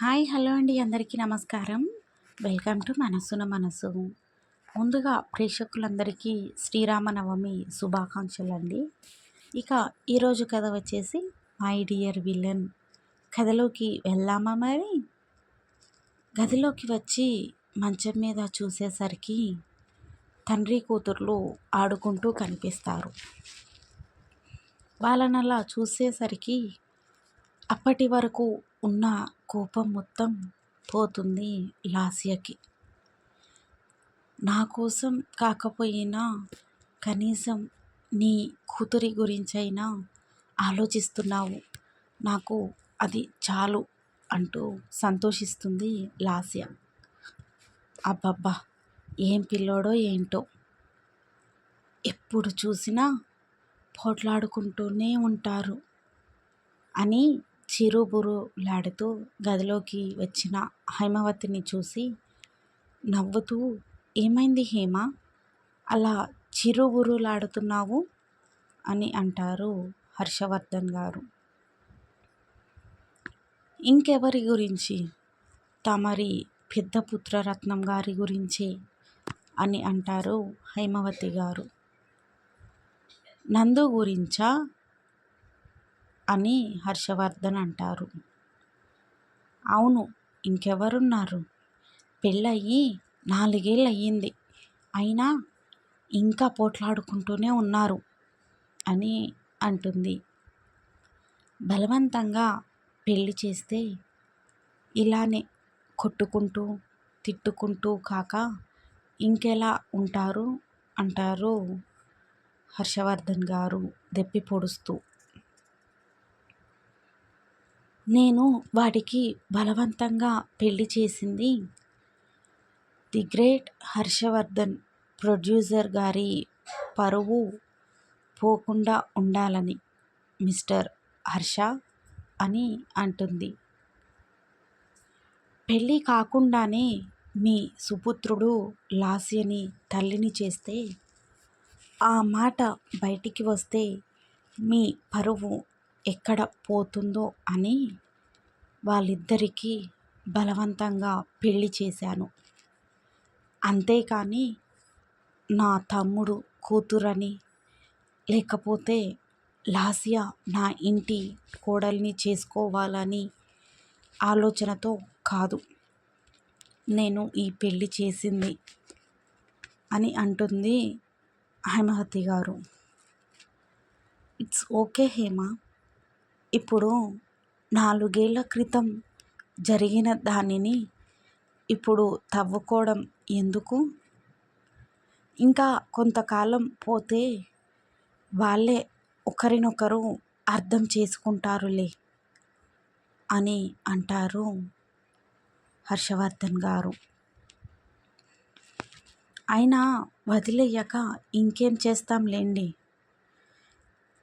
Hi hello అండి. అందరికీ నమస్కారం. వెల్కమ్ టు మనసున మనసు. ముందుగా ప్రేక్షకులందరికీ శ్రీరామనవమి శుభాకాంక్షలు అండి ఇక ఈరోజు కథ వచ్చేసి మై డియర్ విలన్ కథలోకి వెళ్ళామా మరి? గదిలోకి వచ్చి మంచం మీద చూసేసరికి తండ్రి కూతుర్లు ఆడుకుంటూ కనిపిస్తారు. వాళ్ళని అలా చూసేసరికి అప్పటి వరకు ఉన్న కోపం మొత్తం పోతుంది లాస్యకి. నా కోసం కాకపోయినా కనీసం నీ కూతురి గురించైనా ఆలోచిస్తున్నావు. నాకు అది చాలు అంటూ సంతోషిస్తుంది లాస్య. అబ్బబ్బా ఏం పిల్లోడో ఏంటో. ఎప్పుడు చూసినా పోట్లాడుకుంటూనే ఉంటారు అని చిరుబురులాడుతూ గదిలోకి వచ్చిన హైమవతిని చూసి నవ్వుతూ ఏమైంది హేమ? అలా చిరుబురులాడుతున్నావు? అని అంటారు హర్షవర్ధన్ గారు. ఇంకెవరి గురించి? తమరి పెద్ద పుత్రరత్నం గారి గురించి అని అంటారు హైమవతి గారు. నందు గురించా? అని హర్షవర్ధన్ అంటారు. అవును ఇంకెవరున్నారు? పెళ్ళయి నాలుగేళ్ళు అయ్యింది అయినా ఇంకా పోట్లాడుకుంటూనే ఉన్నారు అని అంటుంది. బలవంతంగా పెళ్ళి చేస్తే ఇలానే కొట్టుకుంటూ తిట్టుకుంటూ కాక ఇంకెలా ఉంటారు? అంటారు హర్షవర్ధన్ గారు దెప్పి పొడుస్తూ. నేను వాడికి బలవంతంగా పెళ్ళి చేసింది ది గ్రేట్ హర్షవర్ధన్ ప్రొడ్యూసర్ గారి పరువు పోకుండా ఉండాలని మిస్టర్ హర్ష అని అంటుంది. పెళ్ళి కాకుండానే మీ సుపుత్రుడు లాస్యని తల్లిని చేస్తే ఆ మాట బయటికి వస్తే మీ పరువు ఎక్కడ పోతుందో అని వాళ్ళిద్దరికీ బలవంతంగా పెళ్ళి చేశాను. అంతేకాని నా తమ్ముడు కూతురని లేకపోతే లాస్య నా ఇంటి కోడల్ని చేసుకోవాలని ఆలోచనతో కాదు. నేను ఈ పెళ్ళి చేసింది అని అంటుంది హేమహతి గారు. It's okay Hema. ఇప్పుడు నాలుగేళ్ళ క్రితం జరిగిన దానిని ఇప్పుడు తవ్వుకోవడం ఎందుకు? ఇంకా కొంతకాలం పోతే వాళ్ళే ఒకరినొకరు అర్థం చేసుకుంటారులే అని అంటారు హర్షవర్ధన్ గారు. అయినా వదిలేయక ఇంకేం చేస్తాంలేండి?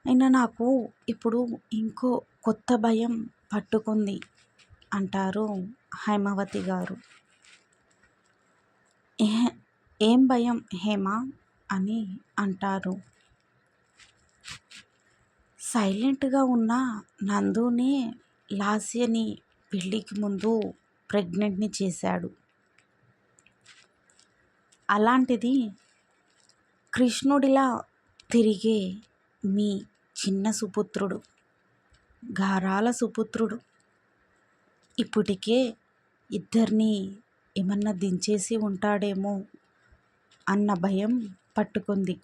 అయినా నాకు ఇప్పుడు ఇంకో కొత్త భయం పట్టుకుంది అంటారు హైమావతి గారు. ఏ ఏం భయం హేమ అని అంటారు. సైలెంట్గా ఉన్న నందునే లాస్యని పెళ్ళికి ముందు ప్రెగ్నెంట్ని చేశాడు. అలాంటిది కృష్ణుడిలా తిరిగే మీ చిన్న సుపుత్రుడు గారాల సుపుత్రుడు. ఇప్పటికే ఇద్దరిని ఏమన్నా దించేసి ఉంటాడేమో అన్న భయం పట్టుకుంది.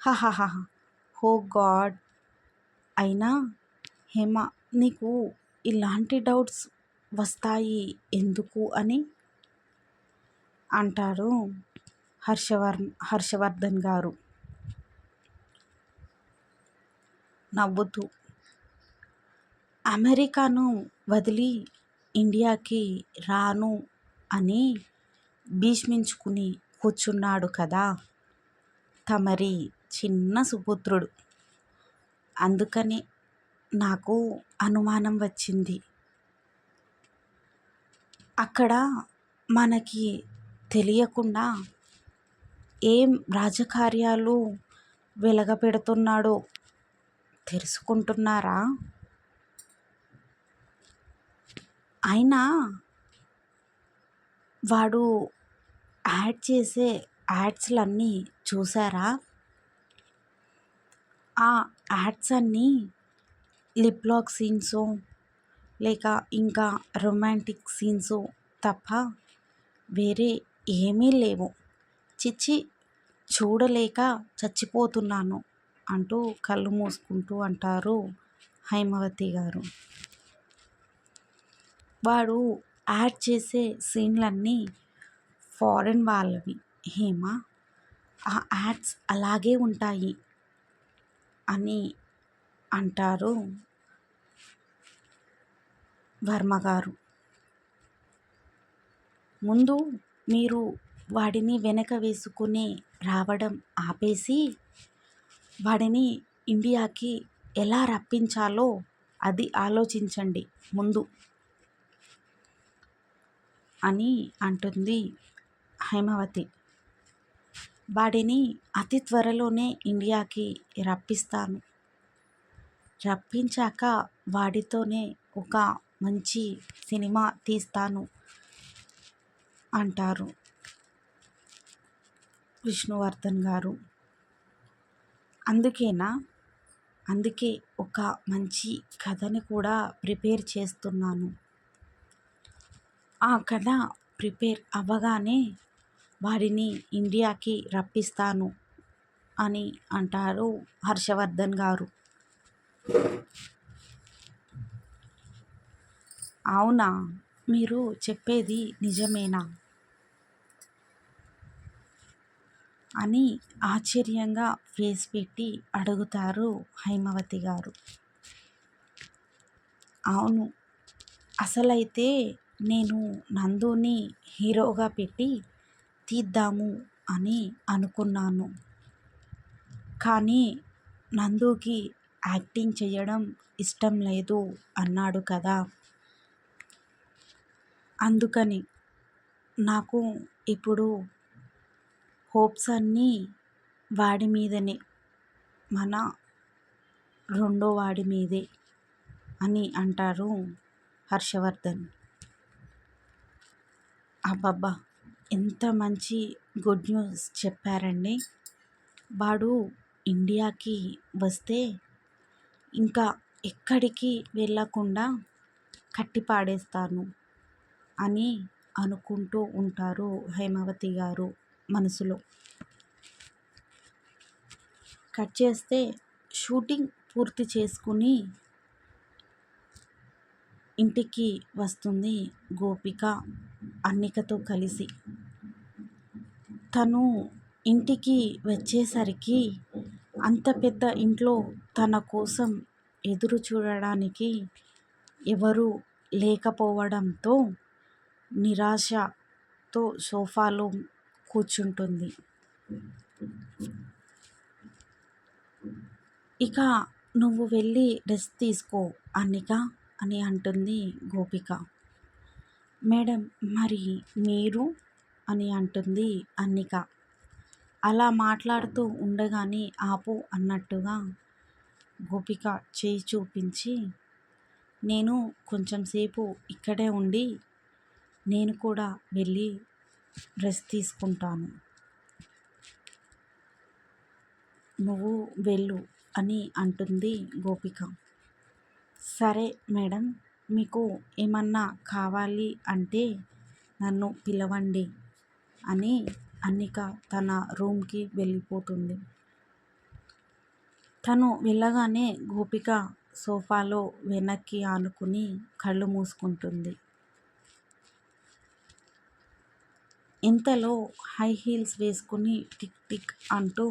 హహహ హో గాడ్! అయినా హేమ నీకు ఇలాంటి డౌట్స్ వస్తాయి ఎందుకు అని అంటారు హర్షవర్ హర్షవర్ధన్ గారు. నవ్వుతూ అమెరికాను వదిలి ఇండియాకి రాను అని భీష్మించుకుని కూర్చున్నాడు కదా తమరి చిన్న సుపుత్రుడు. అందుకని నాకు అనుమానం వచ్చింది. అక్కడ మనకి తెలియకుండా ఏం రాజకార్యాలు వెలగపెడుతున్నాడో తెలుసుకుంటున్నారా? అయినా వాడు యాడ్ చేసే యాడ్స్లన్నీ చూసారా? ఆ యాడ్స్ అన్నీ లిప్ లాక్ లేక ఇంకా రొమాంటిక్ సీన్స్ తప్ప వేరే ఏమీ లేవు. చిచ్చి చూడలేక చచ్చిపోతున్నాను. అంటూ కళ్ళు మూసుకుంటూ అంటారు హైమవతి గారు. వాడు యాడ్ చేసే సీన్లన్నీ ఫారెన్ వాళ్ళవి. హేమ ఆ యాడ్స్ అలాగే ఉంటాయి అని అంటారు వర్మ గారు. ముందు మీరు వాడిని వెనక వేసుకుని రావడం ఆపేసి వాడిని ఇండియాకి ఎలా రప్పించాలో అది ఆలోచించండి ముందు అని అంటుంది హైమవతి. వాడిని అతి త్వరలోనే ఇండియాకి రప్పిస్తాను. రప్పించాక వాడితోనే ఒక మంచి సినిమా తీస్తాను అంటారు విష్ణువర్ధన్ గారు. అందుకేనా? అందుకే ఒక మంచి కథని కూడా ప్రిపేర్ చేస్తున్నాను. ఆ కథ ప్రిపేర్ అవ్వగానే వారిని ఇండియాకి రప్పిస్తాను అని అంటారు హర్షవర్ధన్ గారు. అవునా? మీరు చెప్పేది నిజమేనా? అని ఆశ్చర్యంగా ఫేస్ పెట్టి అడుగుతారు హైమవతి గారు. అవును అసలైతే నేను నందుని హీరోగా పెట్టి తీద్దాము అని అనుకున్నాను. కానీ నందుకి యాక్టింగ్ చేయడం ఇష్టం లేదు అన్నాడు కదా. అందుకని నాకు ఇప్పుడు హోప్స్ అన్నీ వాడి మీదనే. మన రెండో వాడి మీదే అని అంటారు హర్షవర్ధన్. అబ్బబ్బా! ఎంత మంచి గుడ్ న్యూస్ చెప్పారండి. వాడు ఇండియాకి వస్తే ఇంకా ఎక్కడికి వెళ్ళకుండా కట్టి పాడేస్తాను అని అనుకుంటూ ఉంటారు హేమావతి గారు. మనసులో. కట్ చేస్తే షూటింగ్ పూర్తి చేసుకుని ఇంటికి వస్తుంది గోపిక అన్నికతో కలిసి. తను ఇంటికి వచ్చేసరికి అంత పెద్ద ఇంట్లో తన కోసం ఎదురు చూడడానికి ఎవరు లేకపోవడంతో నిరాశతో సోఫాలో కూర్చుంటుంది. ఇక నువ్వు వెళ్ళి రెస్ట్ తీసుకో అన్నిక అని అంటుంది గోపిక. మేడం మరి మీరు? అని అంటుంది అన్నిక అలా మాట్లాడుతూ ఉండగానే ఆపు అన్నట్టుగా గోపిక చేయి చూపించి నేను కొంచెం సేపు ఇక్కడే ఉండి నేను కూడా వెళ్ళి డ్రెస్ తీసుకుంటాను. నువ్వు వెళ్ళు అని అంటుంది గోపిక. సరే మేడం మీకు ఏమన్నా కావాలి అంటే నన్ను పిలవండి అని అన్నిక తన రూమ్కి వెళ్ళిపోతుంది. తను వెళ్ళగానే గోపిక సోఫాలో వెనక్కి ఆనుకుని కళ్ళు మూసుకుంటుంది. ఇంతలో హై హీల్స్ వేసుకుని టిక్ టిక్ అంటూ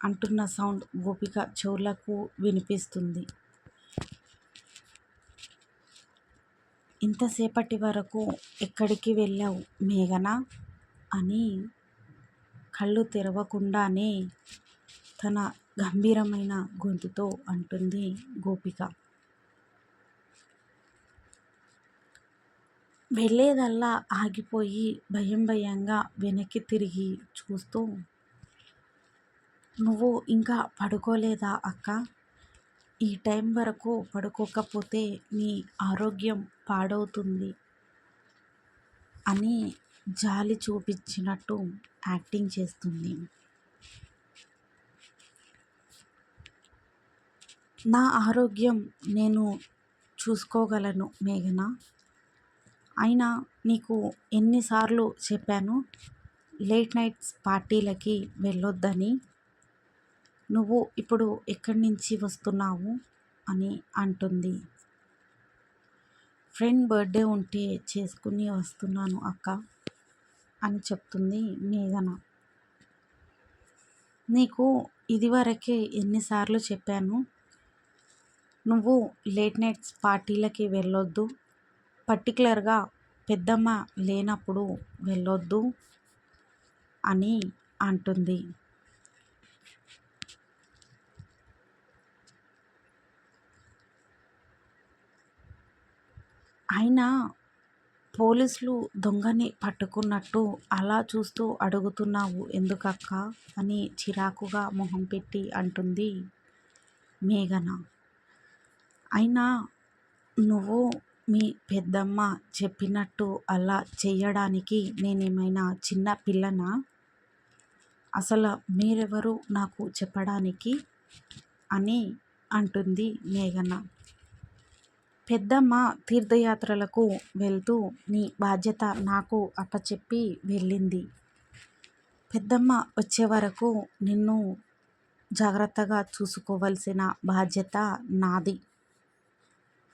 అంటున్న సౌండ్ గోపిక చెవులకు వినిపిస్తుంది. ఇంతసేపటి వరకు ఎక్కడికి వెళ్ళావు మేఘనా అని కళ్ళు తెరవకుండానే తన గంభీరమైన గొంతుతో అంటుంది గోపిక. వెళ్ళేదల్లా ఆగిపోయి భయం భయంగా వెనక్కి తిరిగి చూస్తూ నువ్వు ఇంకా పడుకోలేదా అక్క? ఈ టైం వరకు పడుకోకపోతే నీ ఆరోగ్యం పాడవుతుంది అని జాలి చూపించినట్టు యాక్టింగ్ చేస్తుంది. నా ఆరోగ్యం నేను చూసుకోగలను మేఘన? అయినా నీకు ఎన్నిసార్లు చెప్పాను లేట్ నైట్స్ పార్టీలకి వెళ్ళొద్దని. నువ్వు ఇప్పుడు ఎక్కడి నుంచి వస్తున్నావు అని అంటుంది. ఫ్రెండ్ బర్త్డే ఉంటే చేసుకుని వస్తున్నాను అక్క అని చెప్తుంది మేఘన. నీకు ఇదివరకే ఎన్నిసార్లు చెప్పాను నువ్వు లేట్ నైట్స్ పార్టీలకి వెళ్ళొద్దు పర్టికులర్గా పెద్దమ్మ లేనప్పుడు వెళ్ళొద్దు అని అంటుంది. అయినా పోలీసులు దొంగని పట్టుకున్నట్టు అలా చూస్తూ అడుగుతున్నావు ఎందుకక్క అని చిరాకుగా మొహం పెట్టి అంటుంది మేఘన. అయినా నువ్వు మీ పెద్దమ్మ చెప్పినట్టు అలా చెయ్యడానికి నేనేమైనా చిన్న పిల్లనా? అసలు మీరెవరు నాకు చెప్పడానికి? అని అంటుంది మేఘన. పెద్దమ్మ తీర్థయాత్రలకు వెళ్తూ నీ బాధ్యత నాకు అప్పచెప్పి వెళ్ళింది. పెద్దమ్మ వచ్చే వరకు నిన్ను జాగ్రత్తగా చూసుకోవలసిన బాధ్యత నాది.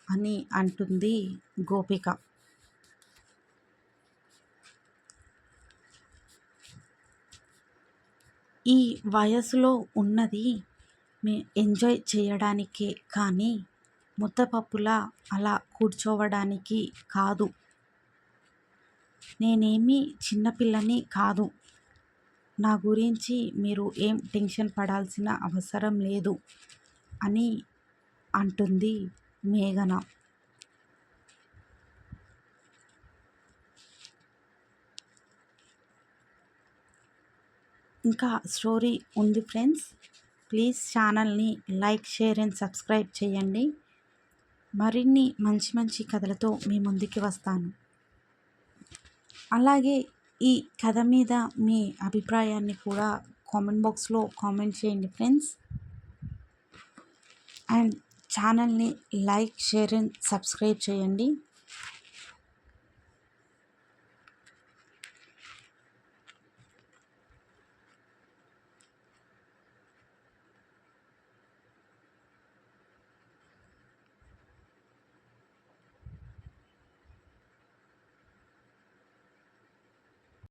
అని అంటుంది గోపిక. ఈ వయసులో ఉన్నది ఎంజాయ్ చేయడానికే కానీ ముద్దపప్పులా అలా కూర్చోవడానికి కాదు. నేనేమీ చిన్నపిల్లని కాదు. నా గురించి మీరు ఏం టెన్షన్ పడాల్సిన అవసరం లేదు అని అంటుంది మేఘన. ఇంకా స్టోరీ ఉంది ఫ్రెండ్స్. ప్లీజ్ ఛానల్ని లైక్ షేర్ అండ్ సబ్స్క్రైబ్ చేయండి. మరిన్ని మంచి మంచి కథలతో మీ ముందుకి వస్తాను. అలాగే ఈ కథ మీద మీ అభిప్రాయాన్ని కూడా కామెంట్ బాక్స్లో కామెంట్ చేయండి ఫ్రెండ్స్. అండ్ ఛానల్ని లైక్ షేర్ అండ్ సబ్స్క్రైబ్ చేయండి.